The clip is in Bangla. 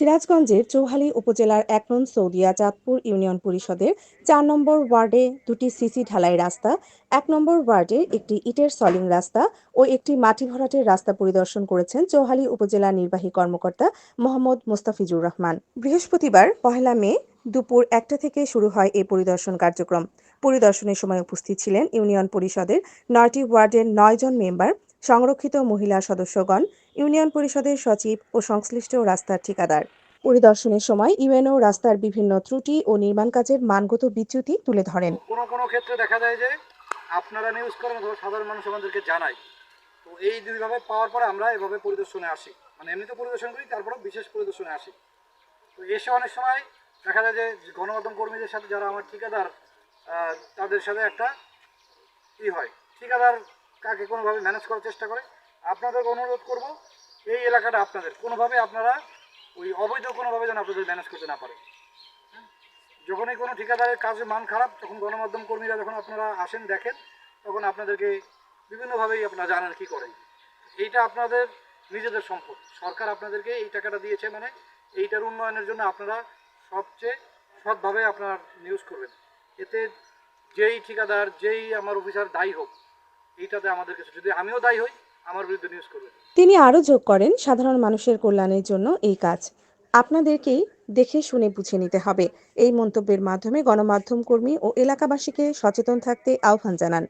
সিরাজগঞ্জের চৌহালি উপজেলার এক সৌদিয়া চাঁদপুর ইউনিয়ন পরিষদের চার নম্বর ওয়ার্ডে দুটি সিসি ঢালাই রাস্তা, এক নম্বর ওয়ার্ডে একটি ইটের সলিং রাস্তা ও একটি মাটি ভরাটের রাস্তা পরিদর্শন করেছেন চৌহালি উপজেলা নির্বাহী কর্মকর্তা মোহাম্মদ মোস্তাফিজুর রহমান। বৃহস্পতিবার পহেলা মে দুপুর একটা থেকে শুরু হয় এই পরিদর্শন কার্যক্রম। পরিদর্শনের সময় উপস্থিত ছিলেন ইউনিয়ন পরিষদের নয়টি ওয়ার্ডের নয়জন মেম্বার, সংরক্ষিত মহিলা সদস্যগণ ইউনিয়ন পরিষদের সচিব ও সংশ্লিষ্ট রাস্তার ঠিকাদার। পরিদর্শনের সময় ইউএনও রাস্তার বিভিন্ন ত্রুটি ও নির্মাণ কাজের মানগত বিচ্যুতি তুলে ধরেন। কোনো কোনো ক্ষেত্রে দেখা যায় যে আপনারা নিউজ করেন অথবা সাধারণ মানুষ আমাদেরকে জানায়। তো এই দুইভাবে পাওয়ার পরে আমরা এভাবে পরিদর্শনে আসি। মানে এমনিতে পরিদর্শন করি তারপরে বিশেষ পরিদর্শনে আসি। তো এসে অনেক সময় দেখা যায় যে গণমাধ্যম কর্মীদের সাথে যারা আমার ঠিকাদার তাদের সাথে একটা ই হয়। ঠিকাদার কাকে কোনোভাবে ম্যানেজ করার চেষ্টা করে আপনাদের অনুরোধ করব, এই এলাকাটা আপনাদের। কোনোভাবে আপনারা ওই অবৈধ কোনোভাবে যেন আপনাদের ম্যানেজ করতে না পারে যখনই কোনো ঠিকাদারের কাজের মান খারাপ, তখন গণমাধ্যম কর্মীরা যখন আপনারা আসেন, দেখেন, তখন আপনাদেরকে বিভিন্নভাবেই আপনারা জানেন কি করেন। এইটা আপনাদের নিজেদের সম্পদ। সরকার আপনাদেরকে এই টাকাটা দিয়েছে মানে এইটার উন্নয়নের জন্য আপনারা সবচেয়ে সৎভাবে আপনার নিউজ করবেন। এতে যেই ঠিকাদার, যেই আমার অফিসার দায়ী হোক, এইটাতে আমাদের কাছে যদি আমিও দায়ী হই আমার বিরুদ্ধে নিউজ করবেন। তিনি আরও যোগ করেন সাধারণ মানুষের কল্যাণের জন্য এই কাজ। আপনাদেরকেই দেখে শুনে বুঝে নিতে হবে। এই মন্তব্যের মাধ্যমে গণমাধ্যম কর্মী ও এলাকাবাসীকে সচেতন থাকতে আহ্বান জানান।